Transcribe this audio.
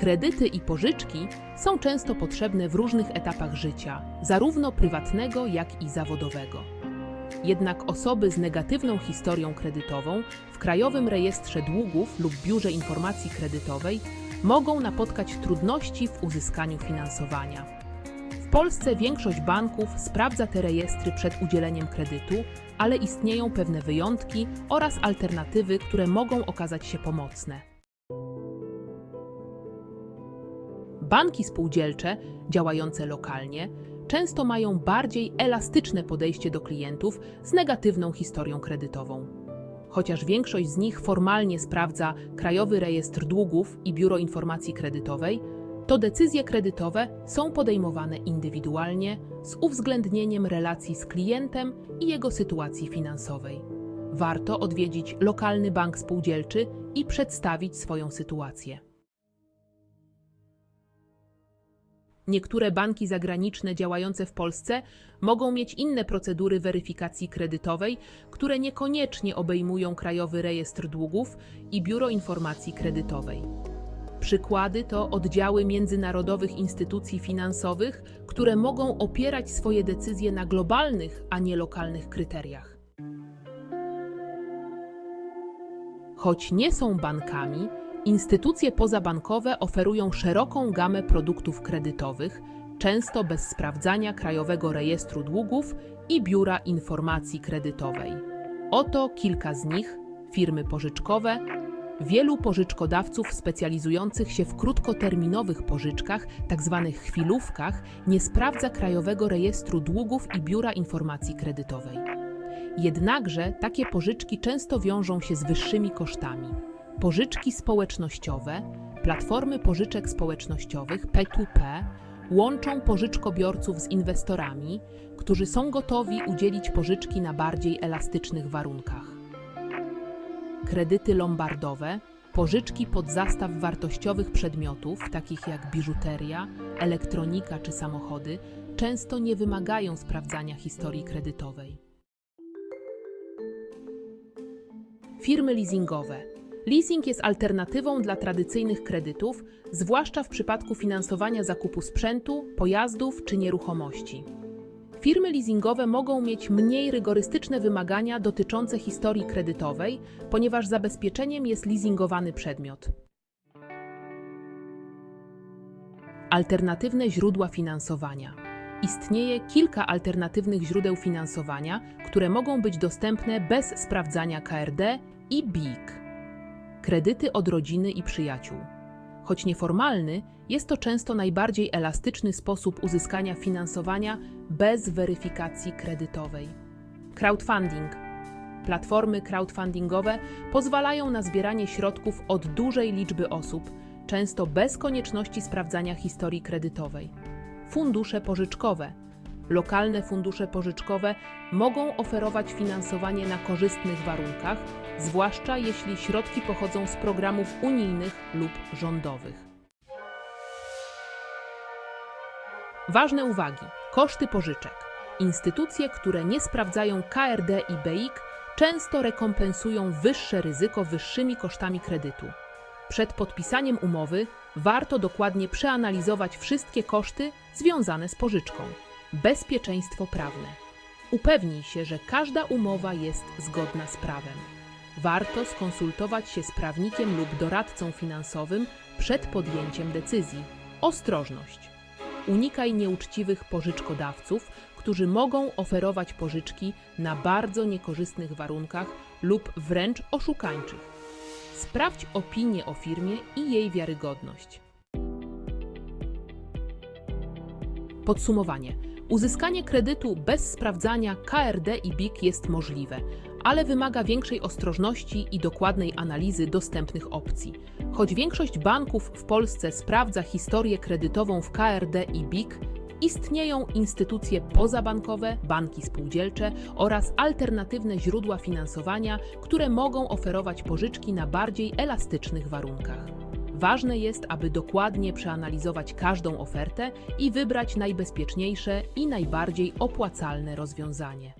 Kredyty i pożyczki są często potrzebne w różnych etapach życia, zarówno prywatnego, jak i zawodowego. Jednak osoby z negatywną historią kredytową w Krajowym Rejestrze Długów lub Biurze Informacji Kredytowej mogą napotkać trudności w uzyskaniu finansowania. W Polsce większość banków sprawdza te rejestry przed udzieleniem kredytu, ale istnieją pewne wyjątki oraz alternatywy, które mogą okazać się pomocne. Banki spółdzielcze, działające lokalnie, często mają bardziej elastyczne podejście do klientów z negatywną historią kredytową. Chociaż większość z nich formalnie sprawdza Krajowy Rejestr Długów i Biuro Informacji Kredytowej, to decyzje kredytowe są podejmowane indywidualnie z uwzględnieniem relacji z klientem i jego sytuacji finansowej. Warto odwiedzić lokalny bank spółdzielczy i przedstawić swoją sytuację. Niektóre banki zagraniczne działające w Polsce mogą mieć inne procedury weryfikacji kredytowej, które niekoniecznie obejmują Krajowy Rejestr Długów i Biuro Informacji Kredytowej. Przykłady to oddziały międzynarodowych instytucji finansowych, które mogą opierać swoje decyzje na globalnych, a nie lokalnych kryteriach. Choć nie są bankami, instytucje pozabankowe oferują szeroką gamę produktów kredytowych, często bez sprawdzania Krajowego Rejestru Długów i Biura Informacji Kredytowej. Oto kilka z nich: firmy pożyczkowe, Wielu pożyczkodawców specjalizujących się w krótkoterminowych pożyczkach, tzw. chwilówkach, nie sprawdza Krajowego Rejestru Długów i Biura Informacji Kredytowej. Jednakże takie pożyczki często wiążą się z wyższymi kosztami. Pożyczki społecznościowe, platformy pożyczek społecznościowych P2P łączą pożyczkobiorców z inwestorami, którzy są gotowi udzielić pożyczki na bardziej elastycznych warunkach kredyty lombardowe, pożyczki pod zastaw wartościowych przedmiotów, takich jak biżuteria, elektronika czy samochody, często nie wymagają sprawdzania historii kredytowej. Firmy leasingowe. Leasing jest alternatywą dla tradycyjnych kredytów, zwłaszcza w przypadku finansowania zakupu sprzętu, pojazdów czy nieruchomości. Firmy leasingowe mogą mieć mniej rygorystyczne wymagania dotyczące historii kredytowej, ponieważ zabezpieczeniem jest leasingowany przedmiot. Alternatywne źródła finansowania. Istnieje kilka alternatywnych źródeł finansowania, które mogą być dostępne bez sprawdzania KRD i BIK. Kredyty od rodziny i przyjaciół. Choć nieformalny, jest to często najbardziej elastyczny sposób uzyskania finansowania bez weryfikacji kredytowej. Crowdfunding. Platformy crowdfundingowe pozwalają na zbieranie środków od dużej liczby osób, często bez konieczności sprawdzania historii kredytowej. Fundusze pożyczkowe. Lokalne fundusze pożyczkowe mogą oferować finansowanie na korzystnych warunkach, zwłaszcza jeśli środki pochodzą z programów unijnych lub rządowych. Ważne uwagi. Koszty pożyczek. Instytucje, które nie sprawdzają KRD i BEIK, często rekompensują wyższe ryzyko wyższymi kosztami kredytu. Przed podpisaniem umowy warto dokładnie przeanalizować wszystkie koszty związane z pożyczką. Bezpieczeństwo prawne. Upewnij się, że każda umowa jest zgodna z prawem. Warto skonsultować się z prawnikiem lub doradcą finansowym przed podjęciem decyzji. Ostrożność. Unikaj nieuczciwych pożyczkodawców, którzy mogą oferować pożyczki na bardzo niekorzystnych warunkach lub wręcz oszukańczych. Sprawdź opinię o firmie i jej wiarygodność. Podsumowanie. Uzyskanie kredytu bez sprawdzania KRD i BIK jest możliwe, ale wymaga większej ostrożności i dokładnej analizy dostępnych opcji. Choć większość banków w Polsce sprawdza historię kredytową w KRD i BIK, istnieją instytucje pozabankowe, banki spółdzielcze oraz alternatywne źródła finansowania, które mogą oferować pożyczki na bardziej elastycznych warunkach. Ważne jest, aby dokładnie przeanalizować każdą ofertę i wybrać najbezpieczniejsze i najbardziej opłacalne rozwiązanie.